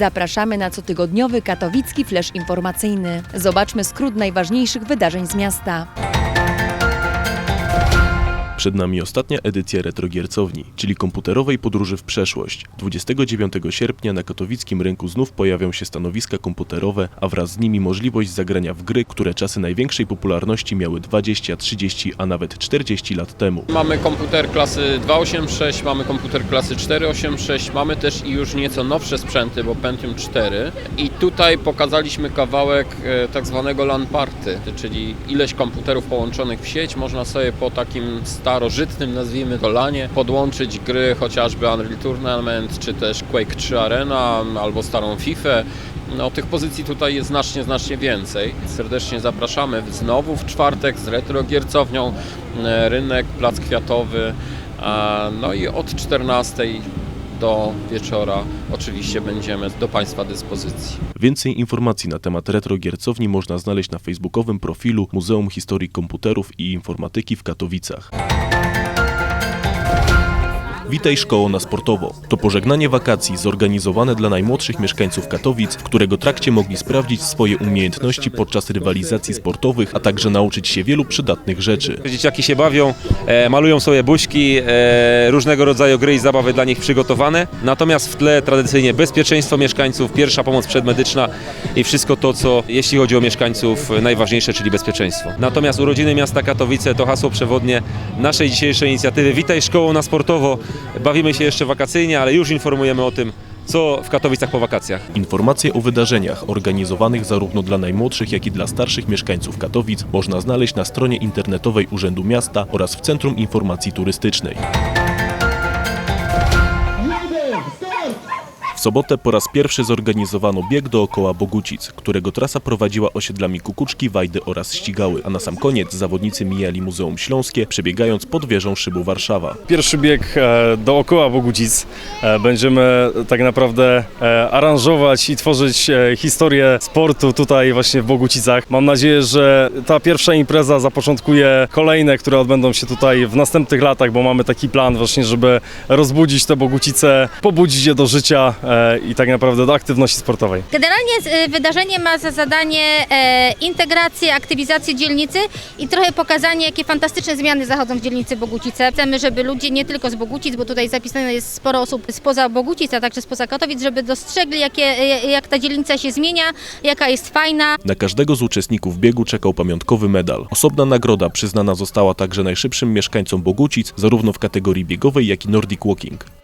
Zapraszamy na cotygodniowy katowicki flash informacyjny. Zobaczmy skrót najważniejszych wydarzeń z miasta. Przed nami ostatnia edycja Retrogiercowni, czyli komputerowej podróży w przeszłość. 29 sierpnia na katowickim rynku znów pojawią się stanowiska komputerowe, a wraz z nimi możliwość zagrania w gry, które czasy największej popularności miały 20, 30, a nawet 40 lat temu. Mamy komputer klasy 286, mamy komputer klasy 486, mamy też i już nieco nowsze sprzęty, bo Pentium 4. I tutaj pokazaliśmy kawałek e, tak zwanego LAN party, czyli ileś komputerów połączonych w sieć. Można sobie po takim starożytnym, nazwijmy to LANie, podłączyć gry chociażby Unreal Tournament, czy też Quake 3 Arena, albo starą FIFA. No, tych pozycji tutaj jest znacznie, znacznie więcej. Serdecznie zapraszamy znowu w czwartek z retrogiercownią, e, rynek, plac kwiatowy. No i od 14 do wieczora oczywiście będziemy do Państwa dyspozycji. Więcej informacji na temat retrogiercowni można znaleźć na facebookowym profilu Muzeum Historii Komputerów i Informatyki w Katowicach. Witaj szkoło na sportowo. To pożegnanie wakacji zorganizowane dla najmłodszych mieszkańców Katowic, w którego trakcie mogli sprawdzić swoje umiejętności podczas rywalizacji sportowych, a także nauczyć się wielu przydatnych rzeczy. Dzieciaki się bawią, e, malują sobie buźki, e, różnego rodzaju gry i zabawy dla nich przygotowane. Natomiast w tle tradycyjnie bezpieczeństwo mieszkańców, pierwsza pomoc przedmedyczna i wszystko to, co jeśli chodzi o mieszkańców najważniejsze, czyli bezpieczeństwo. Natomiast urodziny miasta Katowice to hasło przewodnie naszej dzisiejszej inicjatywy. Witaj szkoło na sportowo. Bawimy się jeszcze wakacyjnie, ale już informujemy o tym, co w Katowicach po wakacjach. Informacje o wydarzeniach organizowanych zarówno dla najmłodszych, jak i dla starszych mieszkańców Katowic można znaleźć na stronie internetowej Urzędu Miasta oraz w Centrum Informacji Turystycznej. W sobotę po raz pierwszy zorganizowano bieg dookoła Bogucic, którego trasa prowadziła osiedlami Kukuczki, Wajdy oraz Ścigały, a na sam koniec zawodnicy mijali Muzeum Śląskie, przebiegając pod wieżą szybu Warszawa. Pierwszy bieg e, dookoła Bogucic. E, Będziemy tak naprawdę e, aranżować i tworzyć historię sportu tutaj właśnie w Bogucicach. Mam nadzieję, że ta pierwsza impreza zapoczątkuje kolejne, które odbędą się tutaj w następnych latach, bo mamy taki plan właśnie, żeby rozbudzić te Bogucice, pobudzić je do życia i tak naprawdę do aktywności sportowej. Generalnie y, wydarzenie ma za zadanie e, integrację, aktywizację dzielnicy i trochę pokazanie, jakie fantastyczne zmiany zachodzą w dzielnicy Bogucice. Chcemy, żeby ludzie nie tylko z Bogucic, bo tutaj zapisane jest sporo osób spoza Bogucic, a także spoza Katowic, żeby dostrzegli, jakie, e, jak ta dzielnica się zmienia, jaka jest fajna. Na każdego z uczestników biegu czekał pamiątkowy medal. Osobna nagroda przyznana została także najszybszym mieszkańcom Bogucic, zarówno w kategorii biegowej, jak i Nordic Walking.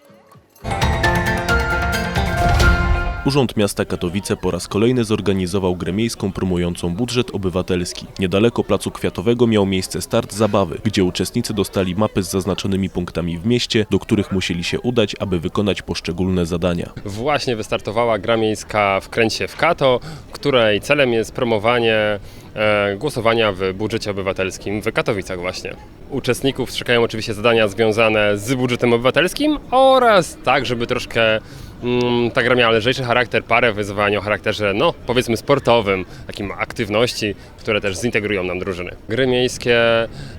Urząd Miasta Katowice po raz kolejny zorganizował grę miejską promującą budżet obywatelski. Niedaleko Placu Kwiatowego miał miejsce start zabawy, gdzie uczestnicy dostali mapy z zaznaczonymi punktami w mieście, do których musieli się udać, aby wykonać poszczególne zadania. Właśnie wystartowała gra miejska w Kręcie w Kato, której celem jest promowanie e, głosowania w budżecie obywatelskim w Katowicach właśnie. Uczestników czekają oczywiście zadania związane z budżetem obywatelskim oraz tak, żeby troszkę ta gra miała lżejszy charakter, parę wyzwań o charakterze, no powiedzmy sportowym, takim aktywności, które też zintegrują nam drużyny. Gry miejskie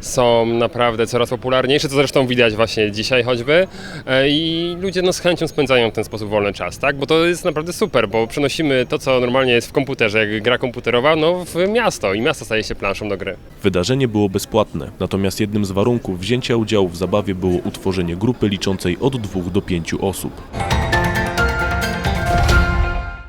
są naprawdę coraz popularniejsze, co zresztą widać właśnie dzisiaj choćby e, i ludzie no, z chęcią spędzają w ten sposób wolny czas, tak? Bo to jest naprawdę super, bo przenosimy to, co normalnie jest w komputerze, jak gra komputerowa, no w miasto i miasto staje się planszą do gry. Wydarzenie było bezpłatne, natomiast jednym z warunków wzięcia udziału w zabawie było utworzenie grupy liczącej od dwóch do pięciu osób.